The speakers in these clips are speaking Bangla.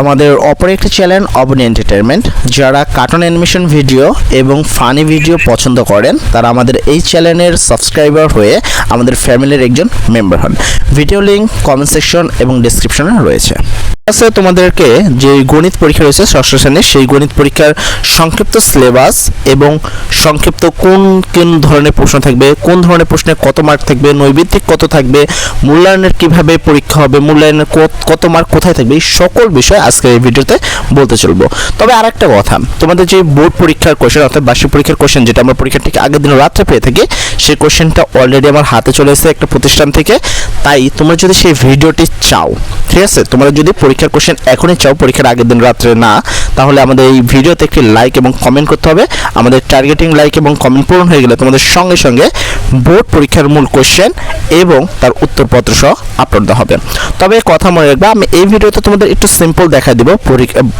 আমাদের অপর একটি চ্যানেল অবনি এন্টারটেনমেন্ট যারা কার্টুন অ্যানিমেশন ভিডিও এবং ফানি ভিডিও পছন্দ করেন, তারা আমাদের এই চ্যানেলের সাবস্ক্রাইবার হয়ে আমাদের ফ্যামিলির একজন মেম্বার হন। ভিডিও লিঙ্ক কমেন্ট সেকশন এবং ডিসক্রিপশনে রয়েছে। আছে তোমাদেরকে যে গণিত পরীক্ষা রয়েছে ষষ্ঠ শ্রেণির, সেই গণিত পরীক্ষার সংক্ষিপ্ত সিলেবাস এবং সংক্ষিপ্ত কোন কোন ধরনের প্রশ্ন থাকবে, কোন ধরনের প্রশ্নে কত মার্ক থাকবে, নৈবিত্তিক কত থাকবে, মূল্যায়নের কীভাবে পরীক্ষা হবে, মূল্যায়নের কত- মার্ক কোথায় থাকবে, এই সকল বিষয় আজকের এই ভিডিওতে বলতে চলবো। তবে আরেকটা কথা, তোমাদের যে বোর্ড পরীক্ষার কোশ্চেন অর্থাৎ বার্ষিক পরীক্ষার কোশ্চেন যেটা আমরা পরীক্ষার ঠিক আগের দিন রাত্রে পেয়ে থাকি, সেই কোশ্চেনটা অলরেডি আমার হাতে চলে এসেছে একটা প্রতিষ্ঠান থেকে, তাই তোমরা যদি সেই ভিডিওটি চাও ঠিক আছে? তোমরা যদি পরীক্ষার কোশ্চেন এখনই চাও পরীক্ষার আগের দিন রাত্রে না তাহলে আমাদের এই ভিডিওতে একটি লাইক এবং কমেন্ট করতে হবে। আমাদের টার্গেটিং লাইক এবং কমেন্ট পূরণ হয়ে গেলে তোমাদের সঙ্গে সঙ্গে বোর্ড পরীক্ষার মূল কোশ্চেন এবং তার উত্তরপত্র সহ আপলোড দেওয়া হবে। তবে কথা মনে রাখবে, আমি এই ভিডিওতে তোমাদের একটু সিম্পল দেখা দিব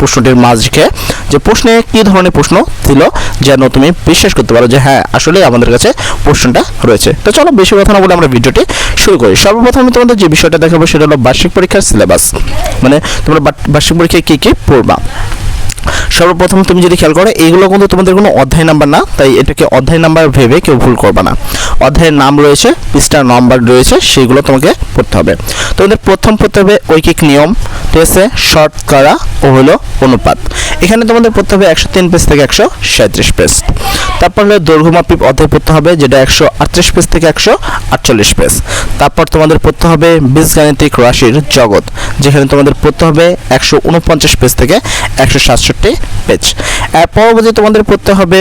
প্রশ্নটির মাঝকে, যে প্রশ্নে কি ধরনের প্রশ্ন ছিল যেন তুমি বিশ্বাস করতে পারো যে হ্যাঁ আসলে আমাদের কাছে প্রশ্নটা রয়েছে। তো চলো বেশি কথা না বলে আমরা ভিডিওটি শুরু করি। সর্বপ্রথম আমি তোমাদের যে বিষয়টা দেখাবো সেটা হলো বার্ষিক পরীক্ষার সিলেবাস মানে তোমরা বার্ষিক পরীক্ষায় কী কী পড়বা? সর্বপ্রথম তুমি যদি খেয়াল করো, এইগুলো কিন্তু তোমাদের কোনো অধ্যায় নাম্বার না, তাই এটাকে অধ্যায় নাম্বার ভেবে কেউ ভুল করবে না। অধ্যায়ের নাম রয়েছে, পৃষ্ঠার নাম্বার রয়েছে, সেগুলো তোমাকে পড়তে হবে। তোমাদের প্রথম পড়তে হবে ঐকিক নিয়ম, ঠিক আছে? শর্টকারা ও হলো অনুপাত। এখানে তোমাদের পড়তে হবে একশো তিন পেজ থেকে একশো সাঁত্রিশ পেজ তারপর হলো দৈর্ঘ্যমাপিক অধ্যায় পড়তে হবে, যেটা একশো আটত্রিশ পেজ থেকে একশো আটচল্লিশ পেজ তারপর তোমাদের পড়তে হবে বীজগাণিতিক রাশির জগৎ, যেখানে তোমাদের পড়তে হবে একশো উনপঞ্চাশ পেজ থেকে একশো সাতষট্টি পেজ এর পরবর্তী তোমাদের পড়তে হবে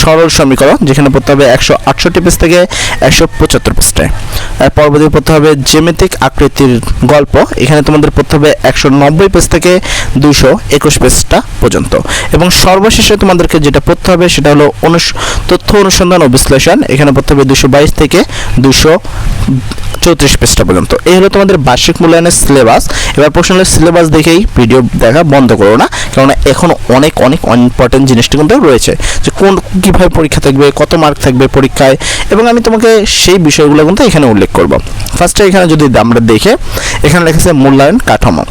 সরল সমীকরণ, যেখানে পড়তে হবে একশো আটষট্টি পেজ থেকে একশো পঁচাত্তর পেজটায় এর পরবর্তী পড়তে হবে জ্যামিতিক আকৃতির গল্প। এখানে তোমাদের পড়তে হবে একশো নব্বই পেজ থেকে দুশো একুশ পেজটা পর্যন্ত। এবং সর্বশেষে তোমাদেরকে যেটা পড়তে হবে সেটা হলো তথ্য অনুসন্ধান ও বিশ্লেষণ। এখানে পড়তে হবে দুশো বাইশ থেকে দুশো চৌত্রিশ পেজটা পর্যন্ত। এই হলো তোমাদের বার্ষিক মূল্যায়নের সিলেবাস এবার প্রশ্ন প্রশ্নের সিলেবাস দেখেই ভিডিও দেখা বন্ধ করো না, কেননা এখন অনেক অনেক ইম্পর্টেন্ট জিনিসটি কিন্তু রয়েছে। যে কোন, কীভাবে পরীক্ষা থাকবে, কত মার্ক থাকবে পরীক্ষায় এবং আমি তোমাকে সেই বিষয়গুলো কিন্তু এখানে উল্লেখ করব। ফার্স্টে এখানে যদি আমরা দেখে, এখানে লেখা আছে মূল্যায়ন কাঠামো।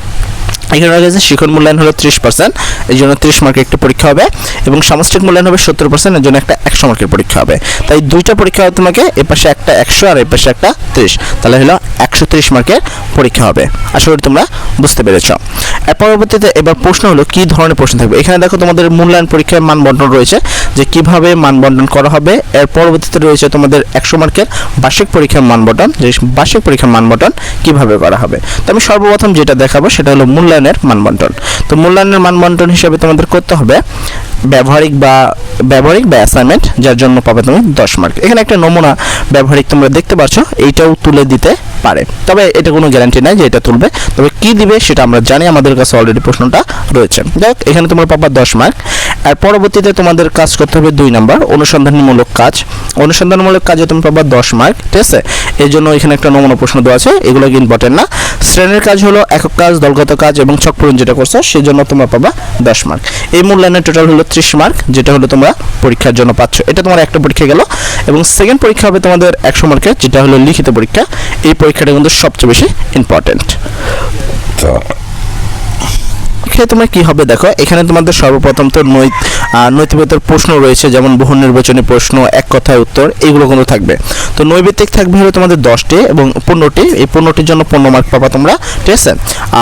এখানে রয়েছে শিখন মূল্যায়ন হলো ত্রিশ পার্সেন্ট এই জন্য ত্রিশ মার্কের একটা পরীক্ষা হবে এবং সামষ্টিক মূল্যায়ন হবে সত্তর পার্সেন্ট এর জন্য একটা একশো মার্কের পরীক্ষা হবে। তাই দুইটা পরীক্ষা হবে তোমাকে, এ পাশে একটা একশো আর এ পাশে একটা ত্রিশ। তাহলে হলো একশো ত্রিশ মার্কের পরীক্ষা হবে। আশা করি তোমরা বুঝতে পেরেছ। এর পরবর্তীতে এবার প্রশ্ন হলো, কি ধরনের প্রশ্ন থাকবে? এখানে দেখো তোমাদের মূল্যায়ন পরীক্ষায় মান বন্টন রয়েছে, যে কীভাবে মান বন্টন করা হবে। এর পরবর্তীতে রয়েছে তোমাদের একশো মার্কের বার্ষিক পরীক্ষার মান বন্টন যে বার্ষিক পরীক্ষার মান বন্টন কীভাবে করা হবে। তো আমি সর্বপ্রথম যেটা দেখাবো, সেটা হলো মূল্যায়নের মান বন্টন তো মূল্যায়নের মান বন্টন হিসেবে তোমাদের করতে হবে ব্যবহারিক বা ব্যবহারিক বা অ্যাসাইনমেন্ট যার জন্য পাবে তুমি দশ মার্ক এখানে একটা নমুনা ব্যবহারিক তোমরা দেখতে পাচ্ছ এইটাও তুলে দিতে পারে। তবে এটা কোনো গ্যারান্টি নাই যে এটা তুলবে। তবে কি দিবে সেটা আমরা জানি, আমাদের কাছে অলরেডি প্রশ্নটা রয়েছে। দেখ এখানে তোমরা পাবা দশ মার্ক আর পরবর্তীতে তোমাদের কাজ করতে হবে দুই নাম্বার, অনুসন্ধানমূলক কাজ। অনুসন্ধানমূলক কাজে তুমি পাবা দশ মার্ক ঠিক আছে? এই জন্য এখানে একটা নমুনা প্রশ্ন দেওয়া আছে, এগুলো ইম্পর্টেন্ট না? শ্রেণির কাজ হলো একক কাজ, দলগত কাজ এবং ছক পূরণ যেটা করছ সেই জন্য তোমরা পাবা দশ মার্ক এই মূল্যায়নের টোটাল হলো ত্রিশ মার্ক যেটা হলো তোমরা পরীক্ষার জন্য পাচ্ছ। এটা তোমার একটা পরীক্ষা গেল এবং সেকেন্ড পরীক্ষা হবে তোমাদের একশো মার্কের যেটা হলো লিখিত পরীক্ষা। এই পরীক্ষাটা কিন্তু সবচেয়ে বেশি ইম্পর্টেন্ট এখানে তোমার কি হবে দেখো, এখানে তোমাদের সর্বপ্রথম তো নৈতিকতার প্রশ্ন রয়েছে, যেমন বহু নির্বাচনী প্রশ্ন, এক কথায় উত্তর, এগুলো কিন্তু থাকবে। তো নৈবিত্তিক থাকবে হলো তোমাদের দশটি এবং পনেরোটি, এই পনেরোটির জন্য পনেরো মার্ক পাবা তোমরা, ঠিক আছে?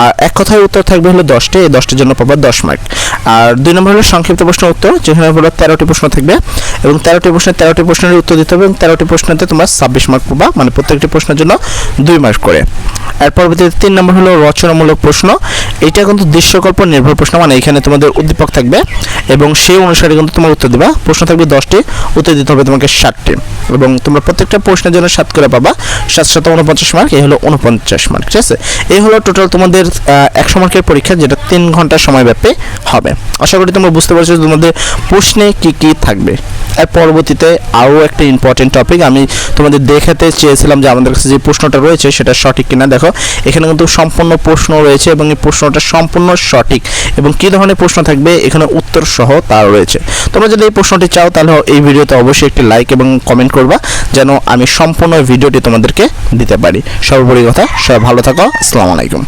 আর এক কথায় উত্তর থাকবে হলো দশটি, এই দশটির জন্য পাবা দশ মার্ক আর দুই নম্বর হলো সংক্ষিপ্ত প্রশ্ন উত্তর, যেখানে হলো তেরোটি প্রশ্ন থাকবে এবং তেরোটি প্রশ্নে তেরোটি প্রশ্নের উত্তর দিতে হবে এবং তেরোটি প্রশ্নতে তোমরা ছাব্বিশ মার্ক পাবা মানে প্রত্যেকটি প্রশ্নের জন্য দুই মার্ক করে। এর পরবর্তীতে তিন নম্বর হলো রচনামূলক প্রশ্ন এটা কিন্তু দৃশ্যকল্প নির্ভর প্রশ্ন। মানে এখানে তোমাদের উদ্দীপক থাকবে এবং সেই অনুসারে কিন্তু তোমার উত্তর দিবা। প্রশ্ন থাকবে দশটি, উত্তর দিতে হবে তোমাকে ষাটটি। এবং তোমরা প্রত্যেকটা প্রশ্নের জন্য সাত করে পাবা। সাত সাত উনপঞ্চাশ মার্ক এই হলো উনপঞ্চাশ মার্ক ঠিক আছে? এই হলো টোটাল তোমাদের একশো মার্কের পরীক্ষা, যেটা তিন ঘণ্টা সময় ব্যাপী হবে। আশা করি তোমরা বুঝতে পারছ তোমাদের প্রশ্নে কি কি থাকবে। এর পরবর্তীতে আরও একটা ইম্পর্টেন্ট টপিক আমি তোমাদের দেখাতে চেয়েছিলাম যে আমাদের কাছে যে প্রশ্নটা রয়েছে, সেটা সঠিক কিনা। দেখো, এখানে কিন্তু সম্পূর্ণ প্রশ্ন রয়েছে এবং এই প্রশ্নটা সম্পূর্ণ সঠিক এবং কী ধরনের প্রশ্ন থাকবে, এখানে উত্তর সহ তা রয়েছে। তোমরা যদি এই প্রশ্নটি চাও, তাহলে এই ভিডিওতে অবশ্যই একটি লাইক এবং কমেন্ট করবা, যেন আমি সম্পূর্ণ ভিডিওটি তোমাদেরকে দিতে পারি। সর্বোপরি কথা, সবাই ভালো থাকো, আসসালামু আলাইকুম।